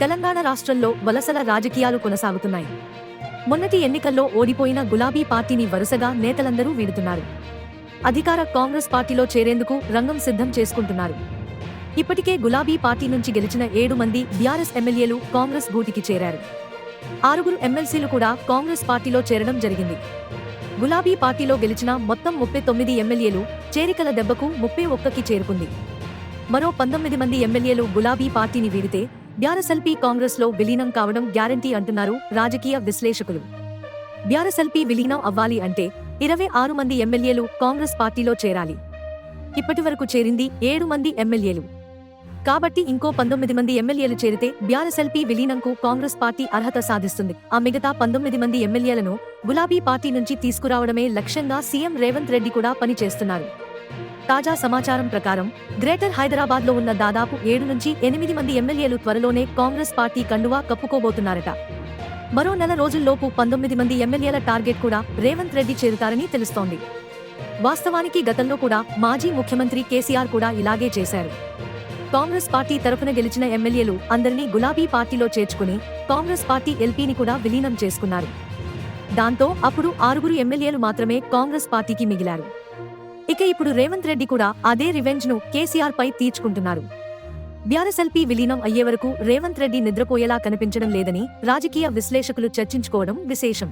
తెలంగాణ రాష్ట్రంలో వలసల రాజకీయాలు కొనసాగుతున్నాయి. మొన్నటి ఎన్నికల్లో ఓడిపోయిన గులాబీ పార్టీని వరుసగా నేతలందరూ వీడుతున్నారు. అధికార కాంగ్రెస్ పార్టీలో చేరేందుకు రంగం సిద్ధం చేసుకుంటున్నారు. ఇప్పటికే గులాబీ పార్టీ నుంచి గెలిచిన ఏడు మంది బీఆర్ఎస్ ఎమ్మెల్యేలు కాంగ్రెస్ గూటికి చేరారు. ఆరుగురు ఎమ్మెల్సీలు కూడా కాంగ్రెస్ పార్టీలో చేరడం జరిగింది. గులాబీ పార్టీలో గెలిచిన మొత్తం ముప్పై తొమ్మిది ఎమ్మెల్యేలు చేరికల దెబ్బకు ముప్పై ఒక్కకి చేరుకుంది. మరో పంతొమ్మిది మంది ఎమ్మెల్యేలు గులాబీ పార్టీని వీడితే బ్యారసల్పీ కాంగ్రెస్లో విలీనం కావడం గ్యారంటీ అంటున్నారు రాజకీయ విశ్లేషకులు. బ్యారసల్పీ విలీనం అవ్వాలి అంటే ఇరవై ఆరు మంది ఎమ్మెల్యేలు కాంగ్రెస్ పార్టీలో చేరాలి. ఇప్పటి వరకు చేరింది ఏడు మంది ఎమ్మెల్యేలు. కాబట్టి ఇంకో పంతొమ్మిది మంది ఎమ్మెల్యేలు చేరితే బ్యారసెల్పీ విలీనంకు కాంగ్రెస్ పార్టీ అర్హత సాధిస్తుంది. ఆ మిగతా పంతొమ్మిది మంది ఎమ్మెల్యేలను గులాబీ పార్టీ నుంచి తీసుకురావడమే లక్ష్యంగా సీఎం రేవంత్ రెడ్డి కూడా పనిచేస్తున్నారు. తాజా సమాచారం ప్రకారం గ్రేటర్ హైదరాబాద్లో ఉన్న దాదాపు ఏడు నుంచి ఎనిమిది మంది ఎమ్మెల్యేలు త్వరలోనే కాంగ్రెస్ పార్టీ కండువా కప్పుకోబోతున్నారట. మరో నెల రోజుల్లోపు పంతొమ్మిది మంది ఎమ్మెల్యేల టార్గెట్ కూడా రేవంత్ రెడ్డి చేరుతారని తెలుస్తోంది. వాస్తవానికి గతంలో కూడా మాజీ ముఖ్యమంత్రి కేసీఆర్ కూడా ఇలాగే చేశారు. కాంగ్రెస్ పార్టీ తరఫున గెలిచిన ఎమ్మెల్యేలు అందరినీ గులాబీ పార్టీలో చేర్చుకుని కాంగ్రెస్ పార్టీ ఎల్పీని కూడా విలీనం చేసుకున్నారు. దాంతో అప్పుడు ఆరుగురు ఎమ్మెల్యేలు మాత్రమే కాంగ్రెస్ పార్టీకి మిగిలారు. ఇక ఇప్పుడు రేవంత్ రెడ్డి కూడా అదే రివెంజ్ను కేసీఆర్ పై తీర్చుకుంటున్నారు. బ్యారసెల్పీ విలీనం అయ్యే వరకు రేవంత్ రెడ్డి నిద్రపోయేలా కనిపించడం లేదని రాజకీయ విశ్లేషకులు చర్చించుకోవడం విశేషం.